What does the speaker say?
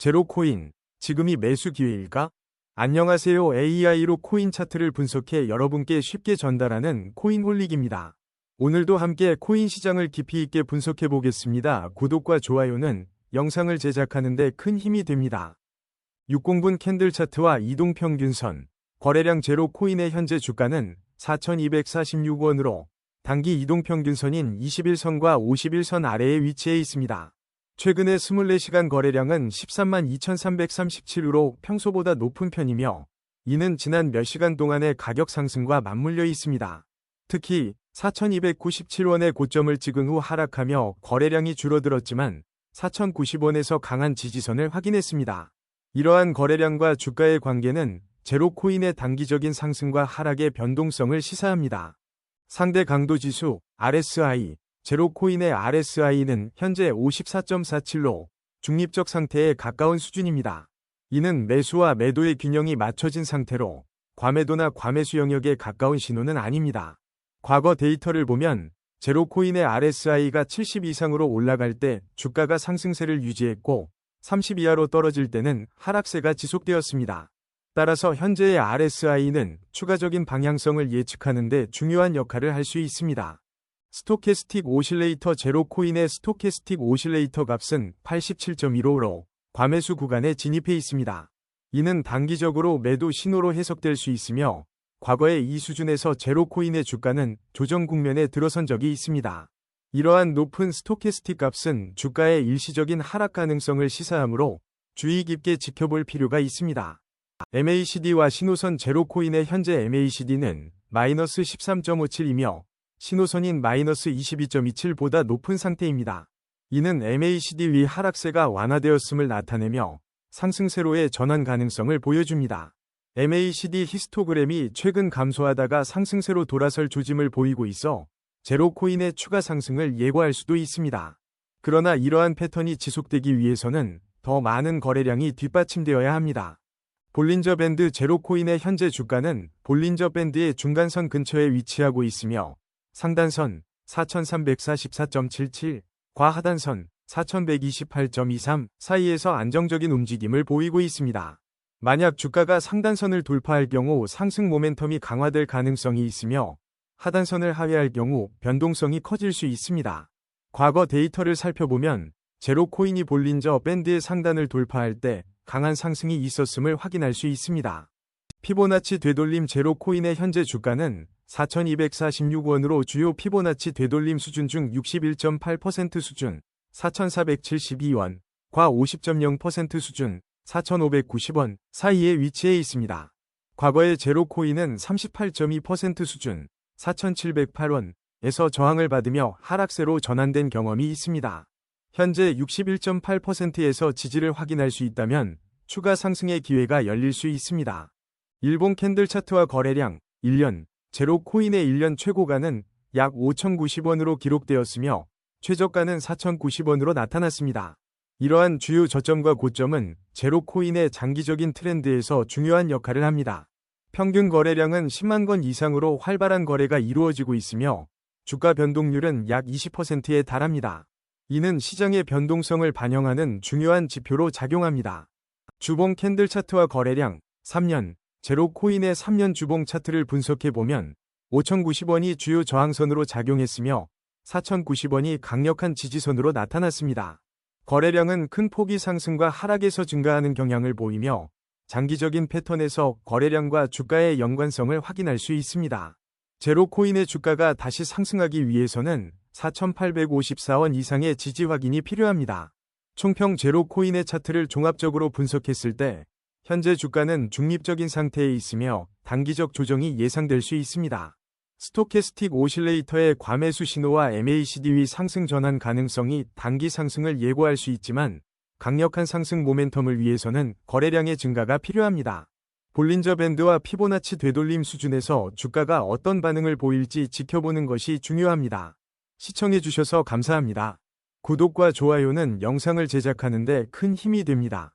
제로코인, 지금이 매수 기회일까? 안녕하세요. AI로 코인 차트를 분석해 여러분께 쉽게 전달하는 코인홀릭입니다. 오늘도 함께 코인 시장을 깊이 있게 분석해 보겠습니다. 구독과 좋아요는 영상을 제작하는 데 큰 힘이 됩니다. 60분 캔들 차트와 이동평균선, 거래량 제로 코인의 현재 주가는 4,246원으로 단기 이동평균선인 21선과 51선 아래에 위치해 있습니다. 최근의 24시간 거래량은 13만 2,337으로 평소보다 높은 편이며 이는 지난 몇 시간 동안의 가격 상승과 맞물려 있습니다. 특히 4,297원의 고점을 찍은 후 하락하며 거래량이 줄어들었지만 4,090원에서 강한 지지선을 확인했습니다. 이러한 거래량과 주가의 관계는 제로코인의 단기적인 상승과 하락의 변동성을 시사합니다. 상대 강도 지수 RSI 제로코인의 RSI는 현재 54.47로 중립적 상태에 가까운 수준입니다. 이는 매수와 매도의 균형이 맞춰진 상태로 과매도나 과매수 영역에 가까운 신호는 아닙니다. 과거 데이터를 보면 제로코인의 RSI가 70 이상으로 올라갈 때 주가가 상승세를 유지했고 30 이하로 떨어질 때는 하락세가 지속되었습니다. 따라서 현재의 RSI는 추가적인 방향성을 예측하는 데 중요한 역할을 할 수 있습니다. 스토캐스틱 오실레이터 제로 코인의 스토캐스틱 오실레이터 값은 87.15로 과매수 구간에 진입해 있습니다. 이는 단기적으로 매도 신호로 해석될 수 있으며 과거의 이 수준에서 제로 코인의 주가는 조정 국면에 들어선 적이 있습니다. 이러한 높은 스토캐스틱 값은 주가의 일시적인 하락 가능성을 시사하므로 주의 깊게 지켜볼 필요가 있습니다. MACD와 신호선 제로 코인의 현재 MACD는 마이너스 13.57이며 신호선인 마이너스 22.27보다 높은 상태입니다. 이는 MACD 위 하락세가 완화되었음을 나타내며 상승세로의 전환 가능성을 보여줍니다. MACD 히스토그램이 최근 감소하다가 상승세로 돌아설 조짐을 보이고 있어 제로코인의 추가 상승을 예고할 수도 있습니다. 그러나 이러한 패턴이 지속되기 위해서는 더 많은 거래량이 뒷받침되어야 합니다. 볼린저 밴드 제로코인의 현재 주가는 볼린저 밴드의 중간선 근처에 위치하고 있으며 상단선 4344.77, 과하단선 4128.23 사이에서 안정적인 움직임을 보이고 있습니다. 만약 주가가 상단선을 돌파할 경우 상승 모멘텀이 강화될 가능성이 있으며 하단선을 하회할 경우 변동성이 커질 수 있습니다. 과거 데이터를 살펴보면 제로코인이 볼린저 밴드의 상단을 돌파할 때 강한 상승이 있었음을 확인할 수 있습니다. 피보나치 되돌림 제로코인의 현재 주가는 4,246원으로 주요 피보나치 되돌림 수준 중 61.8% 수준, 4,472원, 과 50.0% 수준, 4,590원 사이에 위치해 있습니다. 과거의 제로코인은 38.2% 수준, 4,708원 에서 저항을 받으며 하락세로 전환된 경험이 있습니다. 현재 61.8%에서 지지를 확인할 수 있다면 추가 상승의 기회가 열릴 수 있습니다. 일본 캔들 차트와 거래량 1년 제로 코인의 1년 최고가는 약 5,090원으로 기록되었으며 최저가는 4,090원으로 나타났습니다. 이러한 주요 저점과 고점은 제로 코인의 장기적인 트렌드에서 중요한 역할을 합니다. 평균 거래량은 10만 건 이상으로 활발한 거래가 이루어지고 있으며 주가 변동률은 약 20%에 달합니다. 이는 시장의 변동성을 반영하는 중요한 지표로 작용합니다. 주봉 캔들 차트와 거래량 3년 제로 코인의 3년 주봉 차트를 분석해 보면 5,090원이 주요 저항선으로 작용했으며 4,090원이 강력한 지지선으로 나타났습니다. 거래량은 큰 폭이 상승과 하락에서 증가하는 경향을 보이며 장기적인 패턴에서 거래량과 주가의 연관성을 확인할 수 있습니다. 제로 코인의 주가가 다시 상승하기 위해서는 4,854원 이상의 지지 확인이 필요합니다. 총평 제로 코인의 차트를 종합적으로 분석했을 때 현재 주가는 중립적인 상태에 있으며 단기적 조정이 예상될 수 있습니다. 스토캐스틱 오실레이터의 과매수 신호와 MACD 위 상승 전환 가능성이 단기 상승을 예고할 수 있지만 강력한 상승 모멘텀을 위해서는 거래량의 증가가 필요합니다. 볼린저 밴드와 피보나치 되돌림 수준에서 주가가 어떤 반응을 보일지 지켜보는 것이 중요합니다. 시청해주셔서 감사합니다. 구독과 좋아요는 영상을 제작하는데 큰 힘이 됩니다.